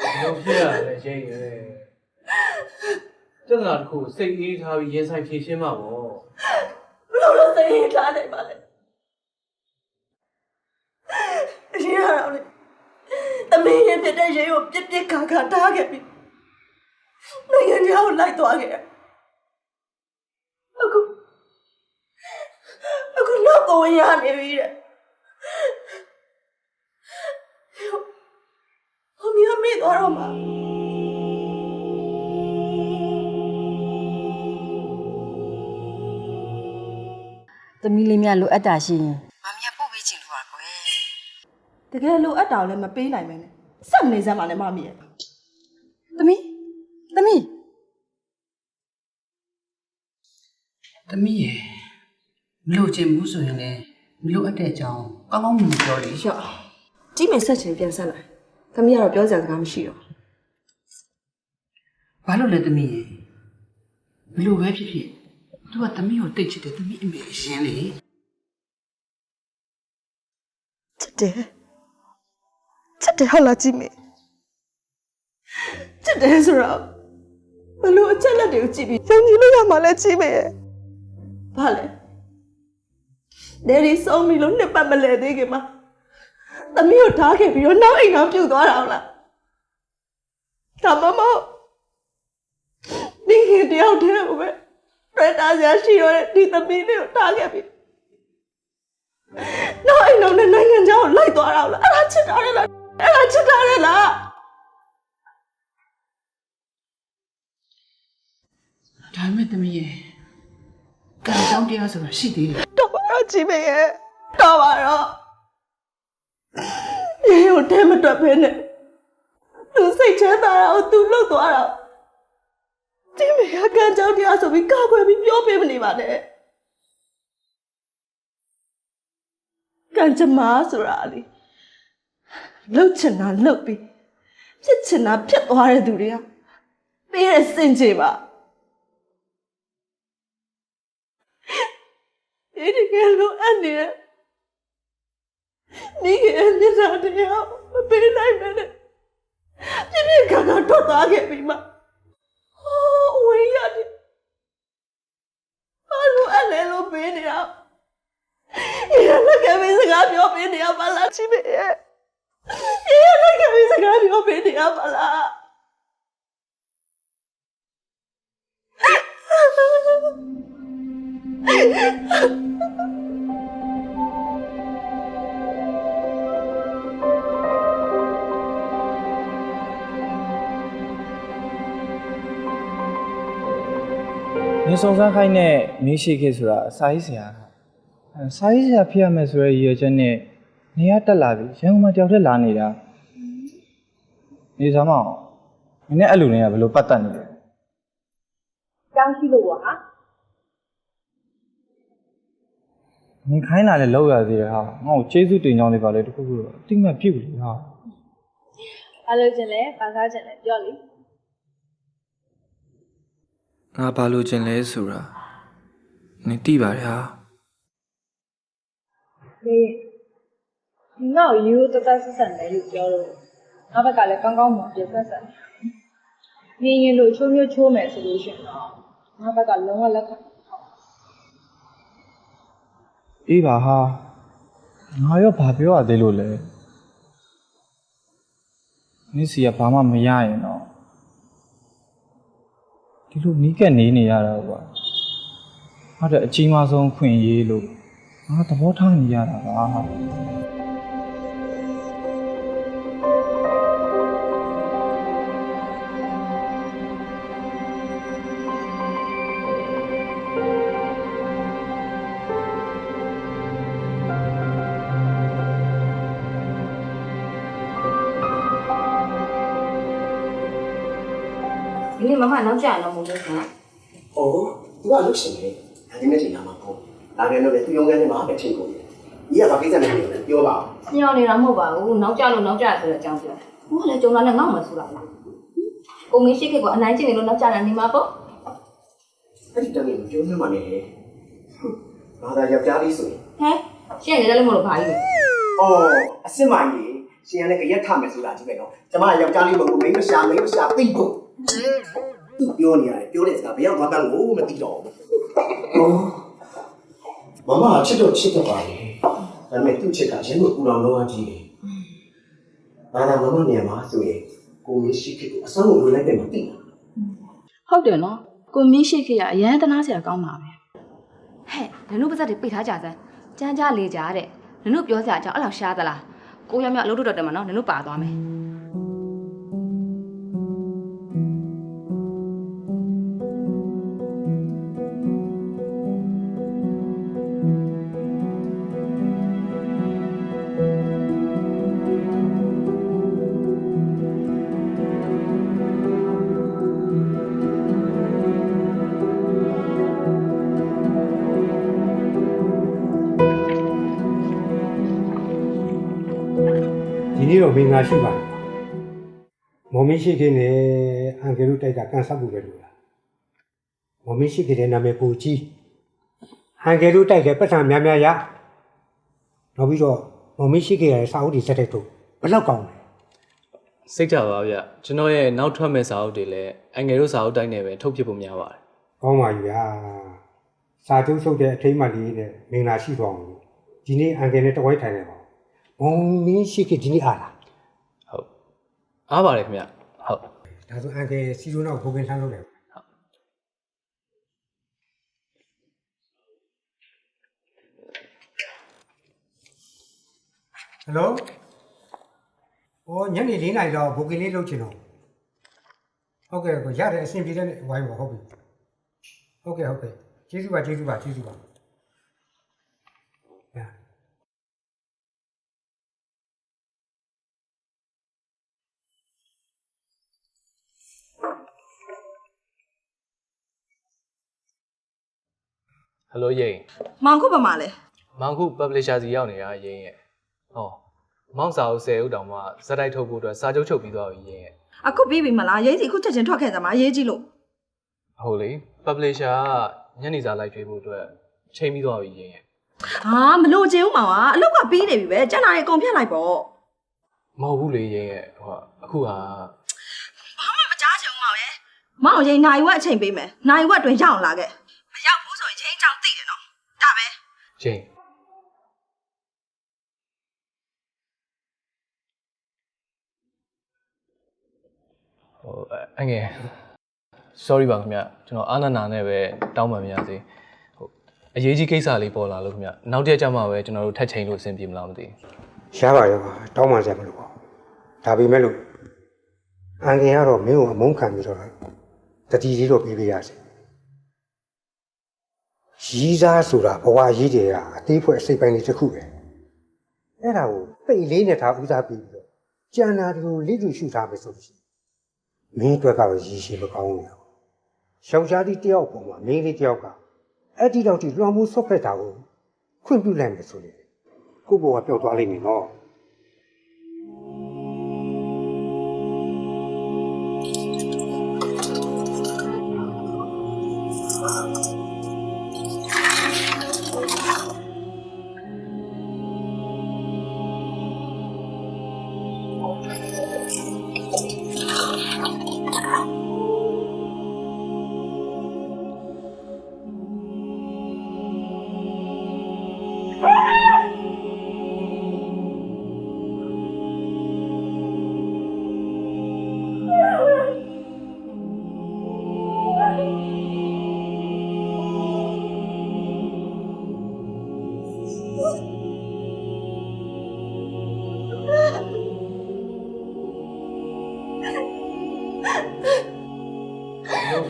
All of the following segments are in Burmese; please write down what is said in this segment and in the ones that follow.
လုံးဖြစ်ရလဲရိတ်ရဲကျန်တာတစ်ခုစိတ်အေးထားပြီးရင်ဆိုင်ဖြေရှင်းမှာပေါ့ဘလို့လို့စိတ်ရင်ထားနိုင်ပါလဲအရင်ကတော့လေသမီးရင်ဖြစ်တဲ့ရေကိုပြစ်ပြစ်ခါခါထားခဲ့ပြီနိုင်ငံခြားကိုလိုက်သွားခဲ့တယ်အခုအခုတော့ကိုဝင်ရနေပြီတဲ့ သမီးလေးများလိုအပ်တာရှိရင်မမီးပို့ပေးချင်လို့ပါကွယ်တကယ်လို့အပ်တာကိုလည်းမပေးနိုင်မနဲ့စက်နေစမ်းပါနဲ့မမီးရဲ့သမီးသမီးသမီးရေမလို့ချင်ဘူးဆိုရင်လည်းမလို့အပ်တဲ့အကြောင်းကောင်းကောင်းမွန်မွန်ပြောလေရော့ကြီးမင်ဆက်ချင်ပြန်ဆက်လိုက်သမီးကတော့ပြောစရာစကားမရှိတော့ဘာလို့လဲသမီးရေမလို့ပဲဖြစ်ဖြစ် သူကသမီးကိုတိတ်ချစ်တယ်သမီးအမေအရင်လေချစ်တယ်ချစ်တယ်ဟုတ်လားကြီးမင်ချစ်တယ်ဆိုတော့ဘလို့အချက်လက်တွေကိုကြည့်ပြီးယုံကြည်လို့ရမှာလဲကြီးမင်ရဲ့ဘာလဲဒယ်ရီဆုံးပြီလို့နှစ်ပတ်မလဲသေးခင်မှာသမီးကိုထားခဲ့ပြီးတော့နောက်အိမ်အောင်ပြုတ်သွားတာဟုတ်လားဒါမှမဟုတ်ဒီခင်တယောက်တည်းကို ပဲတွေ့တာစရာရှိတော့တဲ့ဒီသမီးလေးကိုထားခဲ့ပြီးနောက်အိမ်အောင်နဲ့နိုင်ငံခြားကိုလိုက်သွားတာဟုတ်လားအဲ့ဒါချစ်တာလေလားအဲ့ဒါချစ်တာလေလားဒါပေမဲ့သမီးရေကံကြောင်းတရားဆိုတာရှိသေးတယ်တော့ပါတော့ကြည့်မရဲ့တော့ပါတော့ရေကိုတဲမတွက်ဖဲနဲ့သူစိတ်ချမ်းသာတာကိုသူလှုပ်သွားတာ ကြည့်မရကန်းကြောင်းတရားဆိုပြီးကောက်ွယ်ပြီးပြောပေးမနေပါနဲ့ကံကြမ္မာဆိုတာလေလှုပ်ချင်တာလှုပ်ပြီးဖြစ်ချင်တာဖြစ်သွားတဲ့သူတွေကပေးရစင်ကြပါဒီတကယ်လို့အပ်နေတယ်မိခင်ရဲ့မျက်နှာတရားမပေးနိုင်မနဲ့ပြင်းပြင်းခါခါထွက်သွားခဲ့ပြီမဟော ဝေးရတယ်ဘာလို့အလဲလို့ပေးနေတာဒီလက်ကပြီးစကားပြောပေးနေရပါလားချိမေရဲ့ဒီလက်ကပြီးစကားပြောပေးနေရပါလား။ နေစုံစမ်းခိုင်းတဲ့မင်းရှိခေဆိုတာစာရေးဆရာ။အဲစာရေးဆရာဖြစ်ရမယ်ဆိုတဲ့ရည်ရွယ်ချက်နဲ့နေရတက်လာပြီ။ရန်ကုန်မှာတယောက်တည်းလာနေတာ။နေစမ်းမအောင်။မင်းနဲ့အဲ့လူတွေကဘယ်လိုပတ်သက်နေလဲကြောင်းရှိလို့ပါဟာ။မင်းခိုင်းတာလည်းလောက်ရသေးတယ်ဟာ။ငါ့ကိုကျေးဇူးတင်ကြောင်းလေးပါလေတခုခုတော့အတိမတ်ပြုတ်လေဟာဘာလို့ကျင်လဲဘာစားကျင်လဲပြောလေ။ ငါဘာလို့ကျင်လဲဆိုတာနင်သိပါတယ်ဟာလေဒီတော့ယူတသက်ဆက်ဆံတယ်လို့ပြောလို့ငါဘက်ကလည်းကောင်းကောင်းမွန်ပြဆက်ဆံနေရင်လို့ချိုးမျိုးချိုးမယ်ဆိုလို့ရှိရင်တော့ငါဘက်ကလုံးဝလက်ခံ။အေးပါဟာ။ငါရောဘာပြောရသေးလို့လဲ။နင်စီကဘာမှမရရင်တော့ ဒီလိုနီးကပ်နေနေရတာကွာဟာတဲ့အကြီးမားဆုံးခွင့်ရေးလို့ငါသဘောထားနေရတာပါ မမနောက်ကျရင်တော့မဟုတ်ဘူးခင်ဗျ။အော်သူကလို့ရှိရင်ဒါနဲ့တင်လာမှာပေါ့။ဒါနဲ့တော့လေသူရုံးကန်းထဲမှာပဲချိန်ကုန်တယ်။ကြီးကဘာကိစ္စနဲ့ပြောလဲပြောပါဦးညောင်းနေတာမဟုတ်ပါဘူးနောက်ကျလို့နောက်ကျဆိုတဲ့အကြောင်းပြောဘူးကလည်းကြုံလာနဲ့ငေါ့မှာဆိုတာလားကိုမင်းရှိခေတ်ကအနိုင်ကျင့်နေလို့နောက်ကျတာနေမှာပေါ့။အဲ့ဒီတည်းကပြောမှမနေလေ။ဘာသာယောက်ျားလေးဆိုရင်ဟဲရှင့်နေတယ်လို့မလို့ဘာကြီးလဲအော်အစ်စ်မကြီးရရှင်ကလည်းကြရက်ထမယ်ဆိုတာကြီးပဲနော်ကျမယောက်ျားလေးမဟုတ်ဘူးမိန်းမရှာမိန်းမရှာသိဖို့ သူပြောနေရတယ်ပြောတဲ့စကားဘယ်ရောက်သွားတန်းကိုမသိတော့ဘူးမမချစ်တော့ချစ်တော့ပါလေဒါပေမဲ့သူ့ချစ်ကရင်းကိုပူလောင်လုံးအကြီးတယ်ဘာသာမမနေမှာဆိုရင်ကိုမရှိခေကိုအဆုံးကိုဝင်လိုက်တယ်မသိဘူးဟုတ်တယ်နော်ကိုမင်းရှိခေကအရန်တနာစရာကောင်းတာပဲဟဲ့နင်တို့ပါဇက်တွေပိတ်ထားကြစမ်းကြမ်းကြလေကြတဲ့နင်တို့ပြောစရာအကြောင်းအဲ့လောက်ရှားသလားကိုရမြောက်အလုပ်လုပ်တော့တယ်မနော်နင်တို့ပါသွားမယ် မင်္ဂလာရှိပါတယ်မော်မင်းရှိခင်းနဲ့အန်ကယ်တို့တိုက်ကကန်ဆတ်ဖို့ပဲလို့လားမော်မင်းရှိခင်းတဲ့နာမည်ပူကြီးအန်ကယ်တို့တိုက်ကပတ်စံများများရနောက်ပြီးတော့မော်မင်းရှိခင်းရဲ့စာအုပ်တွေစက်တဲ့တို့ဘယ်လောက်ကောင်းလဲစိတ်ချပါဗျကျွန်တော်ရဲ့နောက်ထွက်မဲ့စာအုပ်တွေလည်းအငယ်တို့စာအုပ်တိုင်းနဲ့ပဲထုတ်ဖြစ်ဖို့များပါတယ်ကောင်းပါပြီဟာစာချုပ်ချုပ်တဲ့အထိမ်းအမှတ်လေးနဲ့မင်္ဂလာရှိသွားအောင်လို့ဒီနေ့အန်ကယ်နဲ့တဝိုက်ထိုင်နေပါမော်မင်းရှိခင်းဒီနေ့အားလားဟုတ် အားပါတယ်ခင်ဗျဟုတ်ဒါဆိုအန်ကယ်စီရိုနောက်ဘိုကင်ထမ်းလုပ်တယ်ဟယ်လို။အော်ညနေ၄နာရီတော့ဘိုကင်လေးလုပ်ချင်တော့။ဟုတ်ကဲ့ကိုရတယ်အဆင်ပြေတဲ့ဝိုင်းပါဟုတ်ပြီ။ဟုတ်ကဲ့ဟုတ်ကဲ့ကျေးဇူးပါကျေးဇူးပါကျေးဇူးပါ။ ဟယ်လိုရင်မောင်ခုပါမလဲမောင်ခု publisher စီရောက်နေတာရင်ရဲ့ဟောမောင်စာအုပ်10ဥတောင်မှဇက်တိုက်ထုတ်ဖို့အတွက်စာချုပ်ချုပ်ပြီးသွားပြီရင်ရဲ့အခုပြီးပြီမလားရေးစီအခုချက်ချင်းထွက်ခဲ့ကြမှာရေးကြည့်လို့ဟုတ်လေ publisher ကညနေစာလိုက်ကြွေးဖို့အတွက်ချိန်ပြီးသွားပြီရင်ရဲ့ဟာမလို့ချင်ဦးမောင်ကအလောက်ကပြီးနေပြီပဲကျန်တာရေအကုန်ဖြတ်လိုက်ပေါ့မဟုတ်ဘူးလေရင်ရဲ့ဟောအခုဟာဘာမှမကြားချင်ဦးမောင်ရဲ့မောင်ရင်နိုင်ဝက်အချိန်ပေးမယ်နိုင်ဝက်တွင်ရအောင်လာခဲ့မရောက်ဘူးဆိုရင်ချင်းချောင်းသိတယ်နော်ဒါပဲ ရင်ဟိုအငယ် sorry ပါခင်ဗျကျွန်တော်အာနာနာနဲ့ပဲတောင်းပန်ပါရစေဟိုအရေးကြီးကိစ္စလေးပေါ်လာလို့ခင်ဗျနောက်တစ်ရက်ကျမှပဲကျွန်တော်တို့ထက်ချိန်လို့အဆင်ပြေမလားမသိဘူးရပါရပါတောင်းပန်စရာမလိုပါဘူး။ဒါပေမဲ့လို့အန်ကယ်ကတော့မင်းကိုအမုန်းခံပြီးတော့တတိလေးတော့ပြေးပေးရစေ။ ရီးစားဆိုတာဘဝရေးတယ်ကအသေးဖွဲ့စိတ်ပိုင်းလေးတစ်ခုပဲ။အဲ့ဒါကိုပိတ်လေးနဲ့ထားဦးစားပြီးပြီးတော့ကြံတာတူလေးတူရှုထားမယ်ဆိုလို့ရှိရင်မင်းအတွက်ကတော့ရည်ရှိမကောင်းဘူး။ရှောင်ရှားသည့်တယောက်ပေါ်မှာမင်းလေးတယောက်ကအဲ့ဒီတော့ဒီလွှမ်းမိုးဆွတ်ဖက်တာကိုခွင့်ပြုလိုက်မယ်ဆိုရင်ကိုယ့်ဘဝပျောက်သွားလိမ့်မယ်နော်။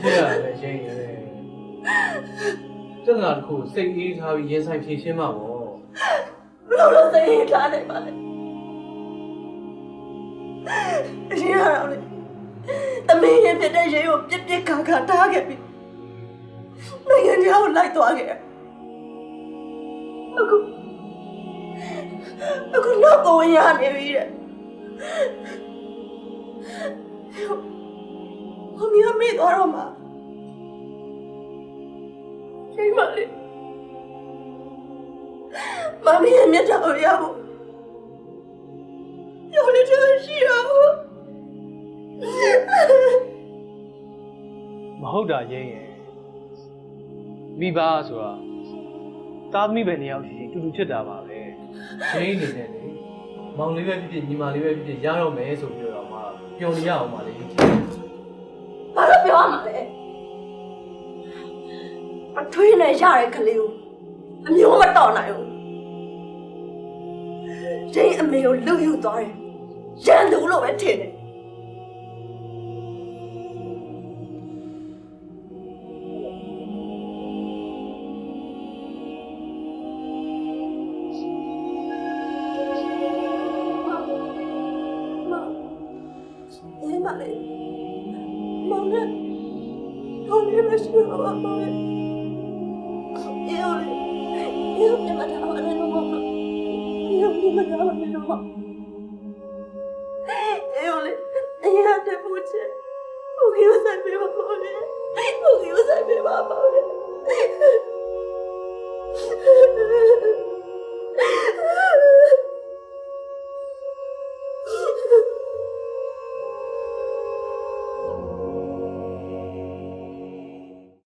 ဖြစ်ရတယ်ရင်ရဲ့ကျန်တာတခုစိတ်အေးထားပြီးရင်ဆိုင်ဖြေရှင်းမှာပေါ့ဘလို့လို့စိတ်ထားနေပါလဲအရင်ကတော့လေသမီးရဲ့ဖြစ်တဲ့ရေကိုပြစ်ပြစ်ခါခါထားခဲ့ပြီနိုင်ငံခြားကိုလိုက်သွားခဲ့အခုအခုတော့ကိုဝင်ရနေပြီတဲ့ မမီကမေ့သွားတော့မှာချိန်မလေးမမီရဲ့မျက်တောင်ရဖို့ရောင်းနေတယ်ရှိရဖို့မဟုတ်တာရင်းရယ်မိဘဆိုတာသားသမီးပဲနေရောက်ရှိတူတူဖြစ်တာပါပဲရင်းနေတယ်လေမောင်လေးပဲဖြစ်ဖြစ်ညီမလေးပဲဖြစ်ဖြစ်ရတော့မယ်ဆိုပြီးတော့မှပျော်နေရအောင်ပါလေ ဘာလို့ပြောရမှာလဲအထွေးနဲ့ရတဲ့ကလေးကိုအမျိုးမတော်နိုင်ဘူးဒိအမေကိုလူယူသွားတယ်ရန်သူလို့ပဲထင်တယ်မအေးမလေး ရှိရမှာပါပဲ။ယောလေယောမြမတော်အရနုမမယောမြမတော်အရနုမယောလေယောတဲ့ပူချေဘုကယောဆိုင်ပေးပါပါလေဘုကယောဆိုင်ပေးပါပါလေ